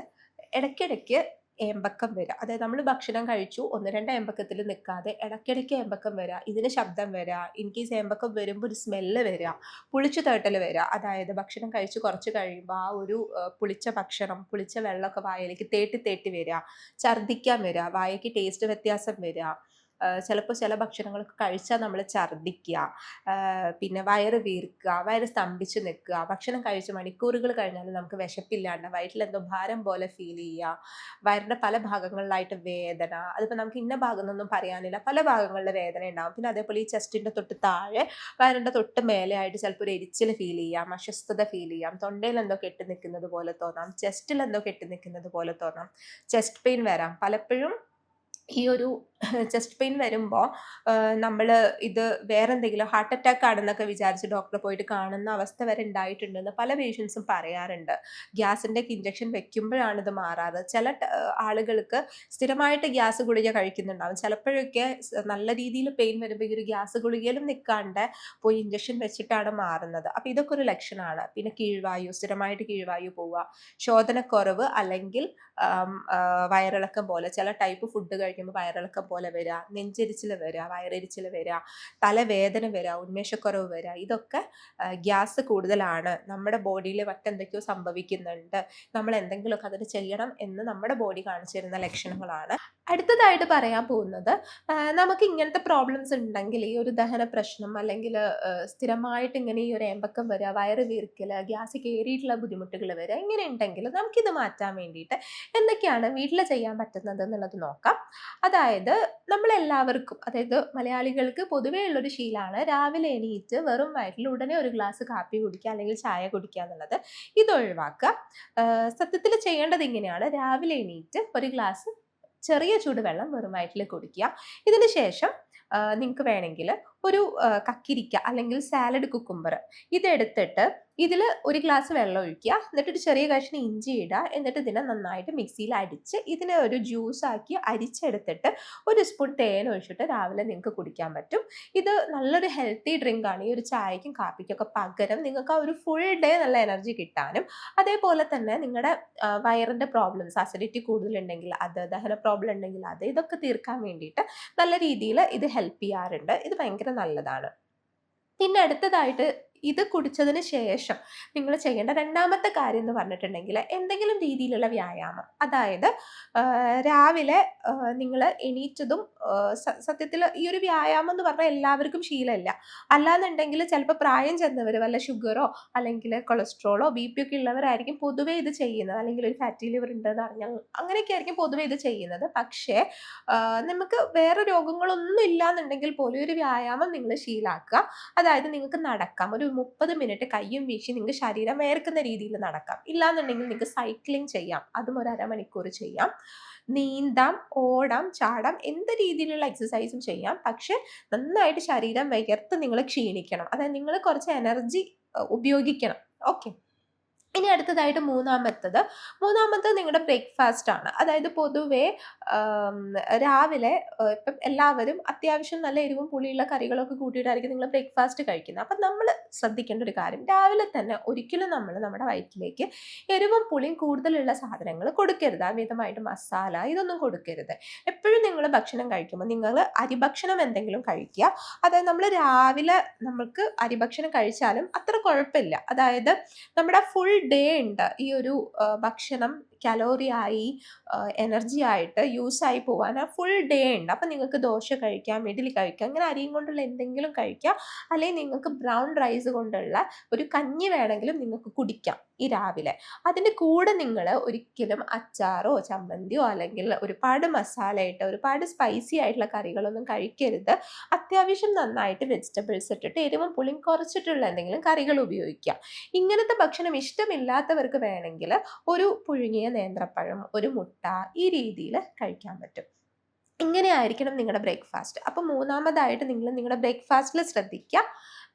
ഇടയ്ക്കിടയ്ക്ക് ഏമ്പക്കം വരിക. അതായത് നമ്മൾ ഭക്ഷണം കഴിച്ചു 1, 2 ഏമ്പക്കത്തിൽ നിൽക്കാതെ ഇടയ്ക്കിടയ്ക്ക് ഏമ്പക്കം വരിക. ഇതിന് ശബ്ദം വരിക. ഇൻ കേസ് ഏമ്പക്കം വരുമ്പോൾ ഒരു സ്മെല്ല് വരിക. പുളിച്ചു തേട്ടൽ വരിക. അതായത് ഭക്ഷണം കഴിച്ച് കുറച്ച് കഴിയുമ്പോൾ ആ ഒരു പുളിച്ച ഭക്ഷണം, പുളിച്ച വെള്ളമൊക്കെ വായയിലേക്ക് തേട്ടി തേട്ടി വരിക. ഛർദ്ദിക്കാൻ വരിക. വായയ്ക്ക് ടേസ്റ്റ് വ്യത്യാസം വരിക. ചിലപ്പോൾ ചില ഭക്ഷണങ്ങളൊക്കെ കഴിച്ചാൽ നമ്മൾ ഛർദ്ദിക്കുക. പിന്നെ വയറ് വീർക്കുക. വയറ് സ്തംഭിച്ച് നിൽക്കുക. ഭക്ഷണം കഴിച്ച് മണിക്കൂറുകൾ കഴിഞ്ഞാലും നമുക്ക് വിശപ്പില്ലാണ്ട് വയറ്റിലെന്തോ ഭാരം പോലെ ഫീൽ ചെയ്യുക. വയറിന്റെ പല ഭാഗങ്ങളിലായിട്ട് വേദന. അതിപ്പോൾ നമുക്ക് ഇന്ന ഭാഗം എന്നൊന്നും പറയാനില്ല. പല ഭാഗങ്ങളിൽ വേദന ഉണ്ടാവും. പിന്നെ അതേപോലെ ഈ ചെസ്റ്റിന്റെ തൊട്ട് താഴെ വയറിന്റെ തൊട്ട് മേലെയായിട്ട് ചിലപ്പോൾ ഒരു എരിച്ചിൽ ഫീൽ ചെയ്യാം. അസ്വസ്ഥത ഫീൽ ചെയ്യാം. തൊണ്ടയിൽ എന്തോ കെട്ടി നിൽക്കുന്നത് പോലെ തോന്നാം. ചെസ്റ്റിൽ എന്തോ കെട്ടി നിൽക്കുന്നത് പോലെ തോന്നാം. ചെസ്റ്റ് പെയിൻ വരാം. പലപ്പോഴും ഈ ഒരു ചെസ്റ്റ് പെയിൻ വരുമ്പോൾ നമ്മൾ ഇത് വേറെ എന്തെങ്കിലും ഹാർട്ട് അറ്റാക്ക് ആണെന്നൊക്കെ വിചാരിച്ച് ഡോക്ടറെ പോയിട്ട് കാണുന്ന അവസ്ഥ വരെ ഉണ്ടായിട്ടുണ്ടെന്ന് പല പേഷ്യൻസും പറയാറുണ്ട്. ഗ്യാസിന്റെ ഇഞ്ചക്ഷൻ വെക്കുമ്പോഴാണ് ഇത് മാറാറ്. ചില ആളുകൾക്ക് സ്ഥിരമായിട്ട് ഗ്യാസ് ഗുളിക കഴിക്കുന്നുണ്ടാവും. ചിലപ്പോഴൊക്കെ നല്ല രീതിയിൽ പെയിൻ വരുമ്പോൾ ഈ ഒരു ഗ്യാസ് ഗുളികയിലും നിൽക്കാണ്ട് പോയി ഇഞ്ചക്ഷൻ വെച്ചിട്ടാണ് മാറുന്നത്. അപ്പോൾ ഇതൊക്കെ ഒരു ലക്ഷണമാണ്. പിന്നെ കീഴ്വായു സ്ഥിരമായിട്ട് കീഴ്വായു പോവുക. ശോധനക്കുറവ് അല്ലെങ്കിൽ വയറിളക്കം പോലെ ചില ടൈപ്പ് ഫുഡ് കഴിക്കുമ്പോൾ വയറിളക്കം പോലെ വരിക. നെഞ്ചെരിച്ചിൽ വരിക. വയറെരിച്ചിൽ വരിക. തലവേദന വരിക. ഉന്മേഷക്കുറവ് വരിക. ഇതൊക്കെ ഗ്യാസ് കൂടുതലാണ്. നമ്മുടെ ബോഡിയിൽ മറ്റെന്തൊക്കെയോ സംഭവിക്കുന്നുണ്ട്. നമ്മൾ എന്തെങ്കിലുമൊക്കെ അതിന് ചെയ്യണം എന്ന് നമ്മുടെ ബോഡി കാണിച്ചു തരുന്ന ലക്ഷണങ്ങളാണ്. അടുത്തതായിട്ട് പറയാൻ പോകുന്നത് നമുക്ക് ഇങ്ങനത്തെ പ്രോബ്ലംസ് ഉണ്ടെങ്കിൽ ഈ ഒരു ദഹന പ്രശ്നം അല്ലെങ്കിൽ സ്ഥിരമായിട്ട് ഇങ്ങനെ ഈ ഒരു ഏമ്പക്കം വരിക, വയറ് വീർക്കൽ, ഗ്യാസ് കയറിയിട്ടുള്ള ബുദ്ധിമുട്ടുകൾ വരിക ഇങ്ങനെ ഉണ്ടെങ്കിൽ നമുക്കിത് മാറ്റാൻ വേണ്ടിയിട്ട് എന്തൊക്കെയാണ് വീട്ടിൽ ചെയ്യാൻ പറ്റുന്നത് എന്നുള്ളത് നോക്കാം. അതായത് നമ്മളെല്ലാവർക്കും അതായത് മലയാളികൾക്ക് പൊതുവേ ഉള്ളൊരു ശീലമാണ് രാവിലെ എണീറ്റ് വെറും വയറ്റിൽ ഉടനെ ഒരു ഗ്ലാസ് കാപ്പി കുടിക്കുക അല്ലെങ്കിൽ ചായ കുടിക്കുക എന്നുള്ളത്. ഇത് ഒഴിവാക്കുക. സത്യത്തിൽ ചെയ്യേണ്ടത് ഇങ്ങനെയാണ്. രാവിലെ എണീറ്റ് ഒരു ഗ്ലാസ് ചെറിയ ചൂടുവെള്ളം വെറും വയറ്റിൽ കുടിക്കുക. ഇതിന് ശേഷം നിങ്ങൾക്ക് വേണമെങ്കിൽ ഒരു കക്കിരിക്ക അല്ലെങ്കിൽ സാലഡ് കുക്കുംബർ ഇതെടുത്തിട്ട് ഇതിൽ ഒരു ഗ്ലാസ് വെള്ളം ഒഴിക്കുക. എന്നിട്ട് ഒരു ചെറിയ കഷ്ണം ഇഞ്ചി ഇടുക. എന്നിട്ട് ഇതിനെ നന്നായിട്ട് മിക്സിയിൽ അടിച്ച് ഇതിനെ ഒരു ജ്യൂസ് ആക്കി അരിച്ചെടുത്തിട്ട് ഒരു സ്പൂൺ തേൻ ഒഴിച്ചിട്ട് രാവിലെ നിങ്ങൾക്ക് കുടിക്കാൻ പറ്റും. ഇത് നല്ലൊരു ഹെൽത്തി ഡ്രിങ്ക് ആണ്. ഈ ഒരു ചായക്കും കാപ്പിക്കൊക്കെ പകരം നിങ്ങൾക്ക് ആ ഒരു ഫുൾ ഡേ നല്ല എനർജി കിട്ടാനും അതേപോലെ തന്നെ നിങ്ങളുടെ വയറിന്റെ പ്രോബ്ലംസ് അസിഡിറ്റി കൂടുതലുണ്ടെങ്കിൽ അത്, ദഹന പ്രോബ്ലം ഉണ്ടെങ്കിൽ അത് ഇതൊക്കെ തീർക്കാൻ വേണ്ടിയിട്ട് നല്ല രീതിയിൽ ഇത് ഹെൽപ്പ് ചെയ്യാറുണ്ട്. ഇത് ഭയങ്കര നല്ലതാണ്. പിന്നെ അടുത്തതായിട്ട് ഇത് കുടിച്ചതിന് ശേഷം നിങ്ങൾ ചെയ്യേണ്ട രണ്ടാമത്തെ കാര്യം എന്ന് പറഞ്ഞിട്ടുണ്ടെങ്കിൽ എന്തെങ്കിലും രീതിയിലുള്ള വ്യായാമം. അതായത് രാവിലെ നിങ്ങൾ എണീറ്റതും സത്യത്തിൽ ഈ ഒരു വ്യായാമം എന്ന് പറഞ്ഞാൽ എല്ലാവർക്കും ശീലമില്ല. അല്ലാന്നുണ്ടെങ്കിൽ ചിലപ്പോൾ പ്രായം ചെന്നവർ വല്ല ഷുഗറോ അല്ലെങ്കിൽ കൊളസ്ട്രോളോ ബി പി ഒക്കെ ഉള്ളവരായിരിക്കും പൊതുവേ ഇത് ചെയ്യുന്നത്. അല്ലെങ്കിൽ ഒരു ഫാറ്റി ലിവർ ഉണ്ടെന്ന് അറിഞ്ഞാൽ അങ്ങനെയൊക്കെ ആയിരിക്കും പൊതുവേ ഇത് ചെയ്യുന്നത്. പക്ഷേ നമുക്ക് വേറെ രോഗങ്ങളൊന്നും ഇല്ലാന്നുണ്ടെങ്കിൽ പോലും ഒരു വ്യായാമം നിങ്ങൾ ശീലാക്കുക. അതായത് നിങ്ങൾക്ക് നടക്കാം. ഒരു 30 മിനിറ്റ് കയ്യും വീശി നിങ്ങൾക്ക് ശരീരം വേർക്കുന്ന രീതിയിൽ നടക്കാം. ഇല്ലാന്നുണ്ടെങ്കിൽ നിങ്ങൾക്ക് സൈക്ലിംഗ് ചെയ്യാം. അതും ഒരു അരമണിക്കൂർ ചെയ്യാം. നീന്താം, ഓടാം, ചാടാം എന്ത് രീതിയിലുള്ള എക്സസൈസും ചെയ്യാം. പക്ഷെ നന്നായിട്ട് ശരീരം വിയർത്ത് നിങ്ങൾ ക്ഷീണിക്കണം. അതായത് നിങ്ങൾ കുറച്ച് എനർജി ഉപയോഗിക്കണം. ഓക്കെ. ഇനി അടുത്തതായിട്ട് മൂന്നാമത്തത്. മൂന്നാമത്തത് നിങ്ങളുടെ ബ്രേക്ക്ഫാസ്റ്റ് ആണ്. അതായത് പൊതുവേ രാവിലെ ഇപ്പം എല്ലാവരും അത്യാവശ്യം നല്ല എരിവും പുളിയുള്ള കറികളൊക്കെ കൂട്ടിയിട്ടായിരിക്കും നിങ്ങൾ ബ്രേക്ക്ഫാസ്റ്റ് കഴിക്കുന്നത്. അപ്പം നമ്മൾ ശ്രദ്ധിക്കേണ്ട ഒരു കാര്യം രാവിലെ തന്നെ ഒരിക്കലും നമ്മൾ നമ്മുടെ വയറ്റിലേക്ക് എരിവും പുളിയും കൂടുതലുള്ള സാധനങ്ങൾ കൊടുക്കരുത്. അമിതമായിട്ട് മസാല ഇതൊന്നും കൊടുക്കരുത്. എപ്പോഴും നിങ്ങൾ ഭക്ഷണം കഴിക്കുമ്പോൾ നിങ്ങൾ അരിഭക്ഷണം എന്തെങ്കിലും കഴിക്കുക. അതായത് നമ്മൾ രാവിലെ നമുക്ക് അരിഭക്ഷണം കഴിച്ചാലും അത്ര കുഴപ്പമില്ല. അതായത് നമ്മുടെ ഫുൾ ഡേ ഉണ്ട്. ഈ ഒരു ഭക്ഷണം കലോറി ആയി എനർജി ആയിട്ട് യൂസ് ആയി പോവാൻ ആ ഫുൾ ഡേ ഉണ്ട്. അപ്പം നിങ്ങൾക്ക് ദോശ കഴിക്കാം ഇഡ്ഡലി കഴിക്കാം അങ്ങനെ അരിയും കൊണ്ടുള്ള എന്തെങ്കിലും കഴിക്കാം. അല്ലെങ്കിൽ നിങ്ങൾക്ക് ബ്രൗൺ റൈസ് കൊണ്ടുള്ള ഒരു കഞ്ഞി വേണമെങ്കിലും നിങ്ങൾക്ക് കുടിക്കാം ഈ രാവിലെ. അതിന്റെ കൂടെ നിങ്ങൾ ഒരിക്കലും അച്ചാറോ ചമ്മന്തിയോ അല്ലെങ്കിൽ ഒരുപാട് മസാല ഇട്ട് ഒരുപാട് സ്പൈസി ആയിട്ടുള്ള കറികളൊന്നും കഴിക്കരുത്. അത്യാവശ്യം നന്നായിട്ട് വെജിറ്റബിൾസ് ഇട്ടിട്ട് എരിവും പുളിയും കുറച്ചിട്ടുള്ള എന്തെങ്കിലും കറികൾ ഉപയോഗിക്കുക ഇങ്ങനത്തെ ഭക്ഷണം ഇഷ്ടമില്ലാത്തവർക്ക് വേണമെങ്കിൽ ഒരു പുഴുങ്ങിയ നേന്ത്രപ്പഴം ഒരു മുട്ട ഈ രീതിയിൽ കഴിക്കാൻ പറ്റും. ഇങ്ങനെ ആയിരിക്കണം നിങ്ങളുടെ ബ്രേക്ക്ഫാസ്റ്റ്. അപ്പോൾ മൂന്നാമതായിട്ട് നിങ്ങൾ നിങ്ങളുടെ ബ്രേക്ക്ഫാസ്റ്റിൽ ശ്രദ്ധിക്കുക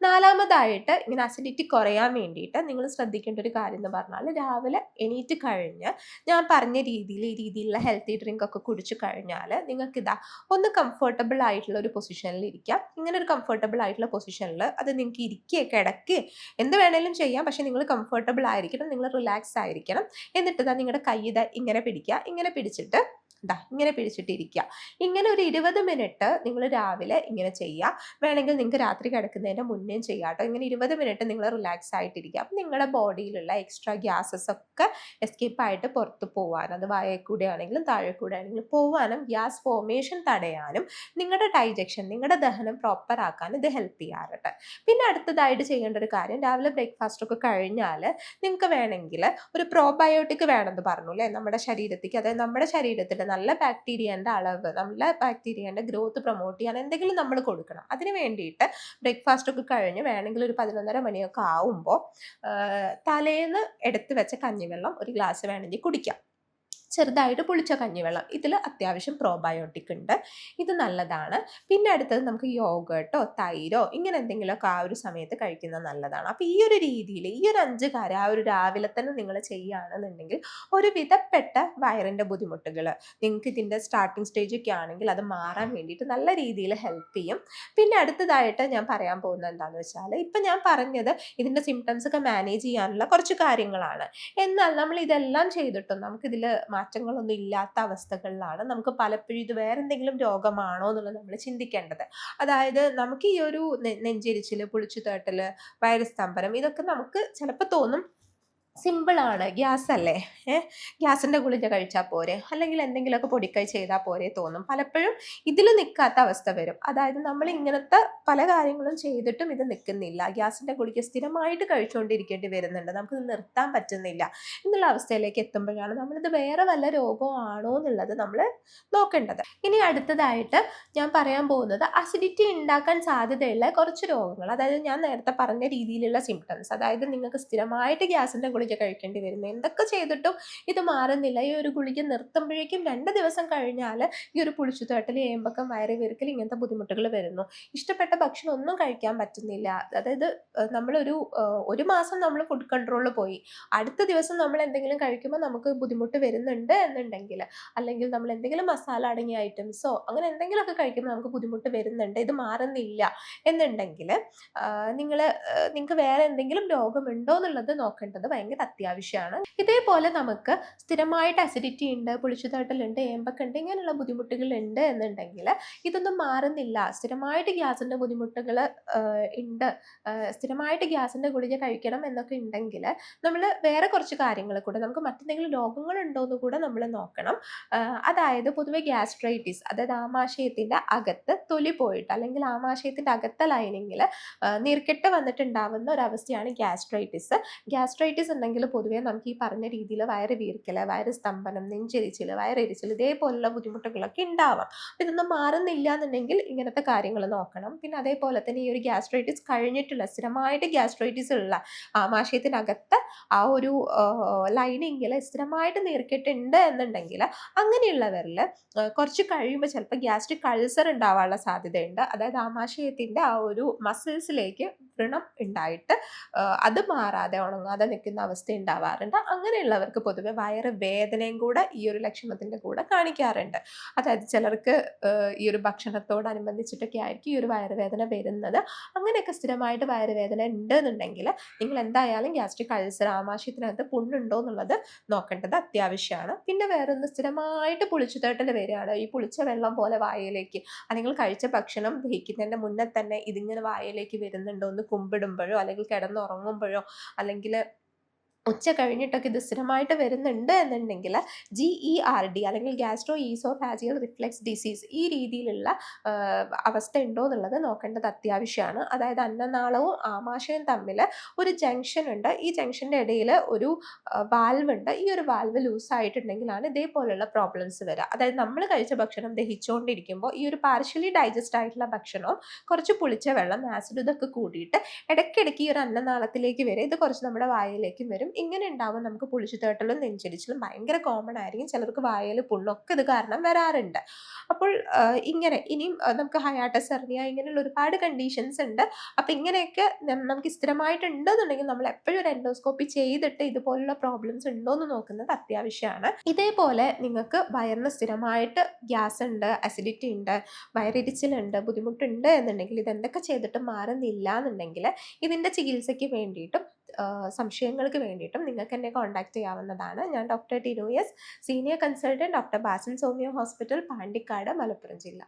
നാലാമതായിട്ട് ഇങ്ങനെ അസിഡിറ്റി കുറയാൻ വേണ്ടിയിട്ട് നിങ്ങൾ ശ്രദ്ധിക്കേണ്ട ഒരു കാര്യം എന്ന് പറഞ്ഞാൽ രാവിലെ എണീറ്റ് കഴിഞ്ഞ് ഞാൻ പറഞ്ഞ രീതിയിൽ ഈ രീതിയിലുള്ള ഹെൽത്തി ഡ്രിങ്ക് ഒക്കെ കുടിച്ചു കഴിഞ്ഞാൽ നിങ്ങൾക്ക് ഇതാ ഒന്ന് കംഫർട്ടബിൾ ആയിട്ടുള്ള ഒരു പൊസിഷനിൽ ഇരിക്കാം. ഇങ്ങനെ ഒരു കംഫർട്ടബിൾ ആയിട്ടുള്ള പൊസിഷനിൽ അത് നിങ്ങൾക്ക് ഇരിക്കുകയോ കിടക്കുകയോ എന്ത് വേണേലും ചെയ്യാം. പക്ഷേ നിങ്ങൾ കംഫർട്ടബിൾ ആയിരിക്കണം നിങ്ങൾ റിലാക്സ് ആയിരിക്കണം. എന്നിട്ട് ഇതാ നിങ്ങളുടെ കൈ ഇതാ ഇങ്ങനെ പിടിക്കുക. ഇങ്ങനെ പിടിച്ചിട്ട് ഇതാ ഇങ്ങനെ പിടിച്ചിട്ടിരിക്കുക ഇങ്ങനെ ഒരു ഇരുപത് മിനിറ്റ് നിങ്ങൾ രാവിലെ ഇങ്ങനെ ചെയ്യുക വേണമെങ്കിൽ നിങ്ങൾക്ക് രാത്രി കിടക്കുന്നതിന്റെ മുന്നേ ചെയ്യാം കേട്ടോ ഇങ്ങനെ ഇരുപത് മിനിറ്റ് നിങ്ങൾ റിലാക്സ് ആയിട്ടിരിക്കുക അപ്പം നിങ്ങളുടെ ബോഡിയിലുള്ള എക്സ്ട്രാ ഗ്യാസസ് ഒക്കെ എസ്കേപ്പ് ആയിട്ട് പുറത്ത് പോകാൻ അത് വായയിൽ കൂടെ ആണെങ്കിലും താഴെ കൂടെ ആണെങ്കിലും പോകാനും ഗ്യാസ് ഫോർമേഷൻ തടയാനും നിങ്ങളുടെ ഡൈജഷൻ നിങ്ങളുടെ ദഹനം പ്രോപ്പർ ആക്കാനും ഇത് ഹെൽപ്പ് ചെയ്യാറുണ്ട്. പിന്നെ അടുത്തതായിട്ട് ചെയ്യേണ്ട ഒരു കാര്യം രാവിലെ ബ്രേക്ക്ഫാസ്റ്റ് ഒക്കെ കഴിഞ്ഞാൽ നിങ്ങൾക്ക് വേണമെങ്കിൽ ഒരു പ്രോബയോട്ടിക് വേണമെന്ന് പറഞ്ഞു അല്ലേ നമ്മുടെ ശരീരത്തേക്ക്. അതായത് നമ്മുടെ ശരീരത്തിൽ നല്ല ബാക്ടീരിയന്റെ അളവ് നല്ല ബാക്ടീരിയന്റെ ഗ്രോത്ത് പ്രൊമോട്ട് ചെയ്യാൻ എന്തെങ്കിലും നമ്മൾ കൊടുക്കണം. അതിന് വേണ്ടിയിട്ട് ബ്രേക്ക്ഫാസ്റ്റ് ഒക്കെ കഴിഞ്ഞ് വേണമെങ്കിൽ ഒരു പതിനൊന്നര മണിയൊക്കെ ആവുമ്പോൾ തലേന്ന് എടുത്ത് വെച്ച കഞ്ഞിവെള്ളം ഒരു ഗ്ലാസ് വേണമെങ്കിൽ കുടിക്കാം. ചെറുതായിട്ട് പുളിച്ച കഞ്ഞിവെള്ളം. ഇതിൽ അത്യാവശ്യം പ്രോബയോട്ടിക് ഉണ്ട്. ഇത് നല്ലതാണ്. പിന്നെ അടുത്തത് നമുക്ക് യോഗട്ടോ തൈരോ ഇങ്ങനെ എന്തെങ്കിലുമൊക്കെ ആ ഒരു സമയത്ത് കഴിക്കുന്നത് നല്ലതാണ്. അപ്പോൾ ഈ ഒരു രീതിയിൽ ഈ ഒരു അഞ്ച് കാര്യം ആ ഒരു രാവിലെ തന്നെ നിങ്ങൾ ചെയ്യുകയാണെന്നുണ്ടെങ്കിൽ ഒരു വിധപ്പെട്ട വയറിന്റെ ബുദ്ധിമുട്ടുകൾ നിങ്ങൾക്ക് ഇതിന്റെ സ്റ്റാർട്ടിങ് സ്റ്റേജൊക്കെ ആണെങ്കിൽ അത് മാറാൻ വേണ്ടിയിട്ട് നല്ല രീതിയിൽ ഹെൽപ്പ് ചെയ്യും. പിന്നെ അടുത്തതായിട്ട് ഞാൻ പറയാൻ പോകുന്നത് എന്താണെന്ന് വെച്ചാൽ ഇപ്പം ഞാൻ പറഞ്ഞത് ഇതിന്റെ സിംറ്റംസ് ഒക്കെ മാനേജ് ചെയ്യാനുള്ള കുറച്ച് കാര്യങ്ങളാണ്. എന്നാൽ നമ്മൾ ഇതെല്ലാം ചെയ്തിട്ടും നമുക്കിതിൽ മാറ്റങ്ങളൊന്നും ഇല്ലാത്ത അവസ്ഥകളിലാണ് നമുക്ക് പലപ്പോഴും ഇത് വേറെ എന്തെങ്കിലും രോഗമാണോ എന്നുള്ളത് നമ്മൾ ചിന്തിക്കേണ്ടത്. അതായത് നമുക്ക് ഈ ഒരു നെ- പുളിച്ചു തേട്ടൽ വയറ് സ്തംഭനം ഇതൊക്കെ നമുക്ക് ചിലപ്പോൾ തോന്നും സിമ്പിളാണ് ഗ്യാസ് അല്ലേ ഏഹ് ഗ്യാസിന്റെ ഗുളിക കഴിച്ചാൽ പോരെ? അല്ലെങ്കിൽ എന്തെങ്കിലുമൊക്കെ പൊടിക്കൈ ചെയ്താൽ പോരെ തോന്നും. പലപ്പോഴും ഇതിൽ നിൽക്കാത്ത അവസ്ഥ വരും. അതായത് നമ്മൾ ഇങ്ങനത്തെ പല കാര്യങ്ങളും ചെയ്തിട്ടും ഇത് നിൽക്കുന്നില്ല ഗ്യാസിന്റെ ഗുളിക സ്ഥിരമായിട്ട് കഴിച്ചുകൊണ്ടിരിക്കേണ്ടി വരുന്നുണ്ട്. നമുക്കിത് നിർത്താൻ പറ്റുന്നില്ല എന്നുള്ള അവസ്ഥയിലേക്ക് എത്തുമ്പോഴാണ് നമ്മളിത് വേറെ വല്ല രോഗമാണോ എന്നുള്ളത് നമ്മൾ നോക്കേണ്ടത്. ഇനി അടുത്തതായിട്ട് ഞാൻ പറയാൻ പോകുന്നത് അസിഡിറ്റി ഉണ്ടാക്കാൻ സാധ്യതയുള്ള കുറച്ച് രോഗങ്ങൾ. അതായത് ഞാൻ നേരത്തെ പറഞ്ഞ രീതിയിലുള്ള സിംറ്റംസ് അതായത് നിങ്ങൾക്ക് സ്ഥിരമായിട്ട് ഗ്യാസിന്റെ ഗുളിക കഴിക്കേണ്ടി വരുന്നത് എന്തൊക്കെ ചെയ്തിട്ടും ഇത് മാറുന്നില്ല. ഈ ഒരു ഗുളിക നിർത്തുമ്പോഴേക്കും രണ്ട് ദിവസം കഴിഞ്ഞാൽ ഈ ഒരു പുളിച്ചുതേട്ടൽ ഏമ്പക്കം വയറ് വീർക്കൽ ഇങ്ങനത്തെ ബുദ്ധിമുട്ടുകൾ വരുന്നു. ഇഷ്ടപ്പെട്ട ഭക്ഷണം ഒന്നും കഴിക്കാൻ പറ്റുന്നില്ല. അതായത് നമ്മളൊരു ഒരു മാസം നമ്മൾ ഫുഡ് കൺട്രോളിൽ പോയി. അടുത്ത ദിവസം നമ്മൾ എന്തെങ്കിലും കഴിക്കുമ്പോൾ നമുക്ക് ബുദ്ധിമുട്ട് വരുന്നുണ്ട് എന്നുണ്ടെങ്കിൽ അല്ലെങ്കിൽ നമ്മൾ എന്തെങ്കിലും മസാല അടങ്ങിയ ഐറ്റംസോ അങ്ങനെ എന്തെങ്കിലുമൊക്കെ കഴിക്കുമ്പോൾ നമുക്ക് ബുദ്ധിമുട്ട് വരുന്നുണ്ട് ഇത് മാറുന്നില്ല എന്നുണ്ടെങ്കിൽ നിങ്ങൾ നിങ്ങൾക്ക് വേറെ എന്തെങ്കിലും രോഗമുണ്ടോ എന്നുള്ളത് നോക്കേണ്ടത് ഭയങ്കര അത്യാവശ്യമാണ് ഇതേപോലെ നമുക്ക് സ്ഥിരമായിട്ട് അസിഡിറ്റി ഉണ്ട് പുളിച്ചുതട്ടലുണ്ട് ഉണ്ട് ഇങ്ങനെയുള്ള ബുദ്ധിമുട്ടുകൾ ഉണ്ട് എന്നുണ്ടെങ്കിൽ ഇതൊന്നും മാറുന്നില്ല. സ്ഥിരമായിട്ട് ഗ്യാസിന്റെ ബുദ്ധിമുട്ടുകൾ ഉണ്ട്. സ്ഥിരമായിട്ട് ഗ്യാസിന്റെ ഗുളിക കഴിക്കണം എന്നൊക്കെ ഉണ്ടെങ്കിൽ നമ്മൾ വേറെ കുറച്ച് കാര്യങ്ങൾ കൂടെ നമുക്ക് മറ്റെന്തെങ്കിലും രോഗങ്ങളുണ്ടോ എന്ന് കൂടെ നമ്മൾ നോക്കണം. അതായത് പൊതുവെ ഗ്യാസ്ട്രൈറ്റിസ് അതായത് ആമാശയത്തിന്റെ അകത്ത് തൊലി പോയിട്ട് അല്ലെങ്കിൽ ആമാശയത്തിന്റെ അകത്ത ലൈനിങ്ങിൽ നീർക്കെട്ട് വന്നിട്ടുണ്ടാവുന്ന ഒരവസ്ഥയാണ് ഗ്യാസ്ട്രൈറ്റിസ് ഗ്യാസ്ട്രൈറ്റിസ് ഉണ്ടെങ്കിൽ പൊതുവേ നമുക്ക് ഈ പറഞ്ഞ രീതിയിൽ വയറ് വീർക്കൽ വയറ് സ്തംഭനം നെഞ്ചെരിച്ചിൽ വയറെരിച്ചിൽ ഇതേപോലുള്ള ബുദ്ധിമുട്ടുകളൊക്കെ ഉണ്ടാവാം. അപ്പം ഇതൊന്നും മാറുന്നില്ല എന്നുണ്ടെങ്കിൽ ഇങ്ങനത്തെ കാര്യങ്ങൾ നോക്കണം. പിന്നെ അതേപോലെ തന്നെ ഈ ഒരു ഗ്യാസ്ട്രൈറ്റിസ് കഴിഞ്ഞിട്ടുള്ള സ്ഥിരമായിട്ട് ഗ്യാസ്ട്രൈറ്റിസ് ഉള്ള ആമാശയത്തിനകത്ത് ആ ഒരു ലൈനിങ്ങിൽ സ്ഥിരമായിട്ട് നീർക്കിട്ടുണ്ട് എന്നുണ്ടെങ്കിൽ അങ്ങനെയുള്ളവരിൽ കുറച്ച് കഴിയുമ്പോൾ ചിലപ്പോൾ ഗ്യാസ്ട്രിക് കൾസർ ഉണ്ടാവാനുള്ള സാധ്യതയുണ്ട്. അതായത് ആമാശയത്തിന്റെ ആ ഒരു മസിൽസിലേക്ക് വ്രണം ഉണ്ടായിട്ട് അത് മാറാതെ ഉണങ്ങാതെ നിൽക്കുന്ന അവസ്ഥ ഉണ്ടാവാറുണ്ട്. അങ്ങനെയുള്ളവർക്ക് പൊതുവെ വയറ് വേദനയും കൂടെ ഈ ഒരു ലക്ഷണത്തിന്റെ കൂടെ കാണിക്കാറുണ്ട്. അതായത് ചിലർക്ക് ഈ ഒരു ഭക്ഷണത്തോടനുബന്ധിച്ചിട്ടൊക്കെ ആയിരിക്കും ഈ ഒരു വയറുവേദന വരുന്നത്. അങ്ങനെയൊക്കെ സ്ഥിരമായിട്ട് വയറുവേദന ഉണ്ട് എന്നുണ്ടെങ്കിൽ നിങ്ങൾ എന്തായാലും ഗ്യാസ്ട്രിക് അൾസർ ആമാശയത്തിനകത്ത് പുണ്ണുണ്ടോ എന്നുള്ളത് നോക്കേണ്ടത് അത്യാവശ്യമാണ്. പിന്നെ വേറൊന്ന് സ്ഥിരമായിട്ട് പുളിച്ചു തേട്ടൽ വരികയാണ്. ഈ പുളിച്ച വെള്ളം പോലെ വായയിലേക്ക് അല്ലെങ്കിൽ കഴിച്ച ഭക്ഷണം ദഹിക്കുന്നതിന്റെ മുന്നേ തന്നെ ഇതിങ്ങനെ വായയിലേക്ക് വരുന്നുണ്ടോ എന്ന് കുമ്പിടുമ്പോഴോ അല്ലെങ്കിൽ കിടന്നുറങ്ങുമ്പോഴോ അല്ലെങ്കിൽ ഉച്ച കഴിഞ്ഞിട്ടൊക്കെ ഇത് സ്ഥിരമായിട്ട് വരുന്നുണ്ട് എന്നുണ്ടെങ്കിൽ ജി ഇ ആർ ഡി അല്ലെങ്കിൽ ഗ്യാസ്ട്രോ ഈസോഫാജിയൽ റിഫ്ലെക്സ് ഡിസീസ് ഈ രീതിയിലുള്ള അവസ്ഥ ഉണ്ടോ എന്നുള്ളത് നോക്കേണ്ടത് അത്യാവശ്യമാണ്. അതായത് അന്നനാളവും ആമാശയവും തമ്മിൽ ഒരു ജംഗ്ഷൻ ഉണ്ട്. ഈ ജംഗ്ഷന്റെ ഇടയിൽ ഒരു വാൽവ് ഉണ്ട്. ഈ ഒരു വാൽവ് ലൂസ് ആയിട്ടുണ്ടെങ്കിലാണ് ഇതേപോലെയുള്ള പ്രോബ്ലംസ് വരിക. അതായത് നമ്മൾ കഴിച്ച ഭക്ഷണം ദഹിച്ചുകൊണ്ടിരിക്കുമ്പോൾ ഈ ഒരു പാർഷ്യലി ഡൈജസ്റ്റ് ആയിട്ടുള്ള ഭക്ഷണവും കുറച്ച് പുളിച്ച വെള്ളം ആസിഡ് ഇതൊക്കെ കൂടിയിട്ട് ഇടയ്ക്കിടയ്ക്ക് ഈ ഒരു അന്നനാളത്തിലേക്ക് വരെ ഇത് കുറച്ച് നമ്മുടെ വായയിലേക്കും വരും. ഇങ്ങനെ ഉണ്ടാവും നമുക്ക് പുളിച്ചു തേട്ടലും നെഞ്ചരിച്ചിലും ഭയങ്കര കോമൺ ആയിരിക്കും. ചിലർക്ക് വായയിൽ പുണ്ണൊക്കെ ഇത് കാരണം വരാറുണ്ട്. അപ്പോൾ ഇങ്ങനെ ഇനിയും നമുക്ക് ഹയാട്ടസ് എറിയ ഇങ്ങനെയുള്ള ഒരുപാട് കണ്ടീഷൻസ് ഉണ്ട്. അപ്പം ഇങ്ങനെയൊക്കെ നമുക്ക് സ്ഥിരമായിട്ടുണ്ടെന്നുണ്ടെങ്കിൽ നമ്മൾ എപ്പോഴും ഒരു എൻഡോസ്കോപ്പി ചെയ്തിട്ട് ഇതുപോലുള്ള പ്രോബ്ലംസ് ഉണ്ടോ എന്ന് നോക്കുന്നത് അത്യാവശ്യമാണ്. ഇതേപോലെ നിങ്ങൾക്ക് വയറിന് സ്ഥിരമായിട്ട് ഗ്യാസ് ഉണ്ട് അസിഡിറ്റി ഉണ്ട് വയറിരിച്ചിലുണ്ട് ബുദ്ധിമുട്ടുണ്ട് എന്നുണ്ടെങ്കിൽ ഇതെന്തൊക്കെ ചെയ്തിട്ട് മാറുന്നില്ല എന്നുണ്ടെങ്കിൽ ഇതിന്റെ ചികിത്സയ്ക്ക് വേണ്ടിയിട്ടും സംശയങ്ങൾക്ക് വേണ്ടിയിട്ടും നിങ്ങൾക്ക് എന്നെ കോൺടാക്ട് ചെയ്യാവുന്നതാണ്. ഞാൻ doctor ടിനോയസ് senior consultant doctor Basil homeo hospital Pandikkad Malappuram ജില്ല.